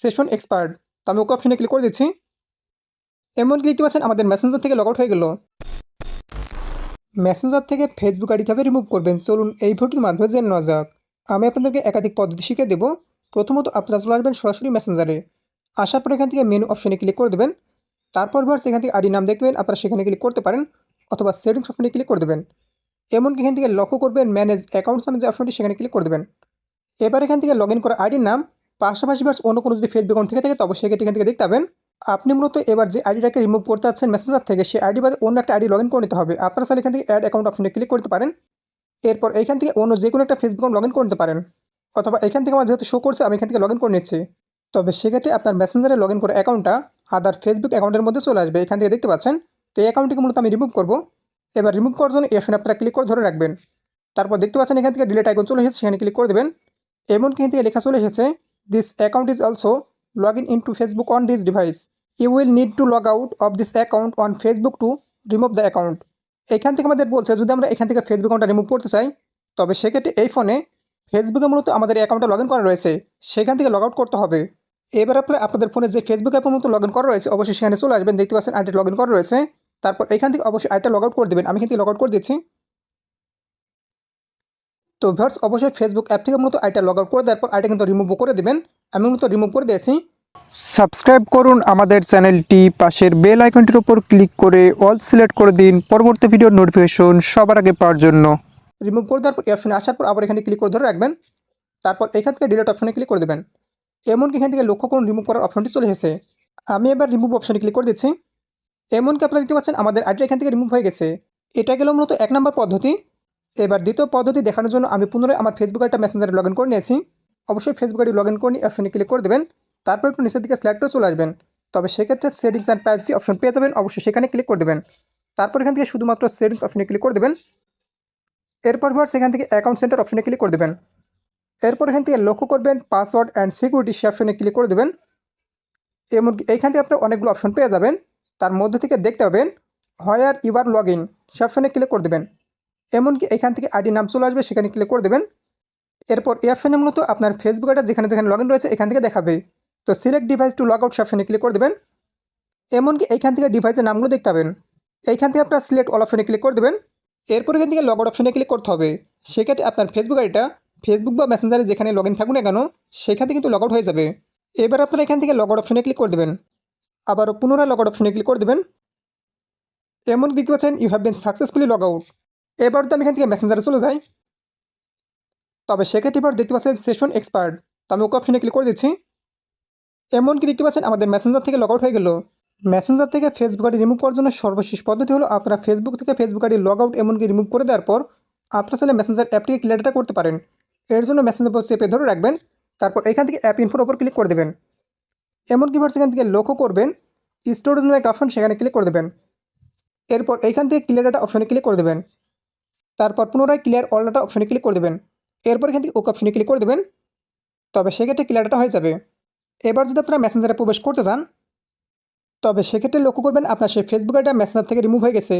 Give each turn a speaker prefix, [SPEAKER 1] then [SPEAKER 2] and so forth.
[SPEAKER 1] Session expert তো আমি ওকে অপশনে ক্লিক করে দিচ্ছি। এমনকি দেখতে পাচ্ছেন আমাদের মেসেঞ্জার থেকে লগ আউট হয়ে গেল। মেসেঞ্জার থেকে ফেসবুক আইডি কীভাবে রিমুভ করবেন? চলুন এই ভিডিওর মাধ্যমে জেনে নেওয়া যাক। আমি আপনাদেরকে একাধিক পদ্ধতি শিখে দেবো। প্রথমত, আপনারা চলে আসবেন সরাসরি মেসেঞ্জারে আসার পর এখান থেকে মেনু অপশনে ক্লিক করে দেবেন। তারপর ভার সেখান থেকে আইডি নাম দেখবেন আপনারা সেখানে ক্লিক করতে পারেন, অথবা সেটিংস অপশনে ক্লিক করে দেবেন। এমনকি এখান থেকে লক্ষ্য করবেন ম্যানেজ অ্যাকাউন্টস নামে যে অপশনটি সেখানে ক্লিক করে দেবেন। এবার এখান থেকে লগ ইন করা আইডির নাম পাশাপাশি ভার্স অন্য কোনো যদি ফেসবুক অ্যাকাউন্ট থেকে থাকে তবে সেক্ষেত্রে এখান থেকে দেখতে পাবেন। আপনি মূলত এবার যে আইডিটাকে রিমুভ করতে চাচ্ছেন মেসেঞ্জার থেকে, সেই আইডি বাদে অন্য একটা আইডি লগ ইন করে নিতে হবে। আপনারা চাইলে এখান থেকে অ্যাড অ্যাকাউন্ট অপশনে ক্লিক করতে পারেন। এরপর এখান থেকে অন্য যে কোনো একটা ফেসবুক অ্যাকাউন্ট লগ ইন করে নিতে পারেন। অথবা এখান থেকে আমার যেহেতু শো করছে, আমি এখান থেকে লগ ইন করে নিচ্ছি। তবে সেক্ষেত্রে আপনার মেসেঞ্জারে লগ ইন করা অ্যাকাউন্টটা আদার ফেসবুক অ্যাকাউন্টের মধ্যে চলে আসবে। এখান থেকে দেখতে পাচ্ছেন? তো এই অ্যাকাউন্টটিকে মূলত আমি রিমুভ করব। এবার রিমুভ করার জন্য এখানে আপনারা ক্লিক করে ধরে রাখবেন। তারপর দেখতে পাচ্ছেন এখান থেকে ডিলেট আইকন চলে এসেছে, সেখানে ক্লিক করে দেবেন। এমনকি এখান থেকে লেখা চলে এসেছে is also log in into Facebook on this device you will need to log out of this account on Facebook to remove the account এখান থেকে আমাদের বলছে, যদি আমরা এখান থেকে ফেসবুক অ্যাকাউন্টটা রিমুভ করতে চাই, তবে সেক্ষেত্রে এই ফোনে ফেসবুকে মূলত আমাদের অ্যাকাউন্টটা লগ ইন করা রয়েছে। সেখান থেকে লগ আউট করতে হবে। এবার আপনারা আপনাদের ফোনে যে ফেসবুক অ্যাপের মতো লগ ইন করা রয়েছে, অবশ্যই সেখানে চলে আসবেন, দেখতে পাচ্ছেন আইটি লগ ইন করা রয়েছে। তারপর এখান থেকে অবশ্যই আইটা লগ আউট করে দেবেন। আমি এখান থেকে লগ আউট করে দিচ্ছি। তো ভিউয়ার্স অবশ্যই ফেসবুক অ্যাপ থেকে মূলত আইটা লগ আউট করে দেওয়ার পর আইটা কিন্তু রিমুভ করে দেবেন। আমি মূলত রিমুভ করে দিয়েছি। সাবস্ক্রাইব করুন আমাদের চ্যানেলটি পাশের বেল আইকনটির উপর ক্লিক করে অল সিলেক্ট করে দিন। পরবর্তী ভিডিওর নোটিফিকেশন সবার আগে পাওয়ার জন্য। রিমুভ করে দেওয়ার পর এই অপশনে আসার পর আবার এখানে ক্লিক করে ধরে রাখবেন। তারপর এখান থেকে ডিলেট অপশনে ক্লিক করে দেবেন। এমনকি এখান থেকে লক্ষ্য করুন রিমুভ করার অপশনটি চলে এসেছে। আমি এবার রিমুভ অপশনে ক্লিক করে দিচ্ছি। এমনকি আপনারা দেখতে পাচ্ছেন আমাদের আইডি এখান থেকে রিমুভ হয়ে গেছে। এটা গেল মূলত এক নম্বর পদ্ধতি। এবার দ্বিতীয় পদ্ধতি দেখানোর জন্য আমি পুনরায় আমার ফেসবুক একটা মেসেঞ্জারে লগ ইন করে নিয়েছি। অবশ্যই ফেসবুক আইডি লগ ইন করে নিয়ে অপশনে ক্লিক করে দেবেন। তারপর একটু নিচের দিকে স্ল্যাড করে চলে আসবেন। তবে সেক্ষেত্রে সেটিংস অ্যান্ড প্রাইভেসি অপশন পেয়ে যাবেন। অবশ্যই সেখানে ক্লিক করে দেবেন। তারপর এখান থেকে শুধুমাত্র সেটিংস অপশনে ক্লিক করে দেবেন। এরপর ভার সেখান থেকে অ্যাকাউন্ট সেন্টার অপশনে ক্লিক করে দেবেন। এরপর এখান থেকে লক্ষ্য করবেন পাসওয়ার্ড অ্যান্ড সিকিউরিটি সে অপশনে ক্লিক করে দেবেন। এমনকি এইখান থেকে আপনার অনেকগুলো অপশন পেয়ে যাবেন। তার মধ্যে থেকে দেখতে পাবেন হোয়ার আর লগ ইন সে অপশনে ক্লিক করে দেবেন। এমনকি এখান থেকে আইডি নাম চলে আসবে, সেখানে ক্লিক করে দেবেন। এরপর এই অপশনে মূলত আপনার ফেসবুক আইডা যেখানে যেখানে লগ রয়েছে, এখান থেকে দেখাবে। তো select device to log out অপশনে ক্লিক করে দেবেন। এমনকি এইখান থেকে ডিভাইসের নামগুলো দেখতে পাবেন। এইখান থেকে আপনার সিলেক্ট অল অপশনে ক্লিক করে দেবেন। এরপর এখান থেকে লগ আউট অপশনে ক্লিক করতে হবে। সেক্ষেত্রে আপনার ফেসবুক আইডিটা ফেসবুক বা মেসেঞ্জারে যেখানে লগ ইন থাকুন না কেন, সেখান কিন্তু লগ আউট হয়ে যাবে। এবার আপনারা এখান থেকে লগ আউট অপশনে ক্লিক করে দেবেন। আবারও পুনরায় লগ আউট অপশনে ক্লিক করে দেবেন। এমন দেখতে পাচ্ছেন you have been successfully log out এবার তো আমি এখান থেকে মেসেঞ্জারে চলে যাই। তবে সেক্ষেত্রে এবার দেখতে পাচ্ছেন সেশন এক্সপার্ট তো আমি ওকে অপশনে ক্লিক করে দিচ্ছি। এমনকি দেখতে পাচ্ছেন আমাদের মেসেঞ্জার থেকে লগ আউট হয়ে গেল। মেসেঞ্জার থেকে ফেসবুক আইডি রিমুভ করার জন্য সর্বশেষ পদ্ধতি হলো আপনারা ফেসবুক থেকে ফেসবুক আইডি লগ আউট এমনকি রিমুভ করে দেওয়ার পর আপনারা চাইলে মেসেঞ্জার অ্যাপটিকে ক্লিয়ারটা করতে পারেন। এর জন্য মেসেঞ্জার উপর চেপে ধরে রাখবেন। তারপর এখান থেকে অ্যাপ ইনফোর ওপর ক্লিক করে দেবেন। এমনকি ভার সেখান থেকে লক্ষ্য করবেন স্টোরেজ নামে একটা অপশন সেখানে ক্লিক করে দেবেন। এরপর এইখান থেকে ক্লিয়ার ডাটা অপশনে ক্লিক করে দেবেন। তারপর পুনরায় ক্লিয়ার অল ডাটা অপশনে ক্লিক করে দেবেন। এরপর এখান থেকে ওকে অপশনে ক্লিক করে দেবেন। তবে সেক্ষেত্রে ক্লিয়ার ডাটা হয়ে যাবে। এবার যদি আপনারা মেসেঞ্জারে প্রবেশ করতে চান, তবে সেক্ষেত্রে লক্ষ্য করবেন আপনার সেই ফেসবুক ডাটা মেসেঞ্জার থেকে রিমুভ হয়ে গেছে।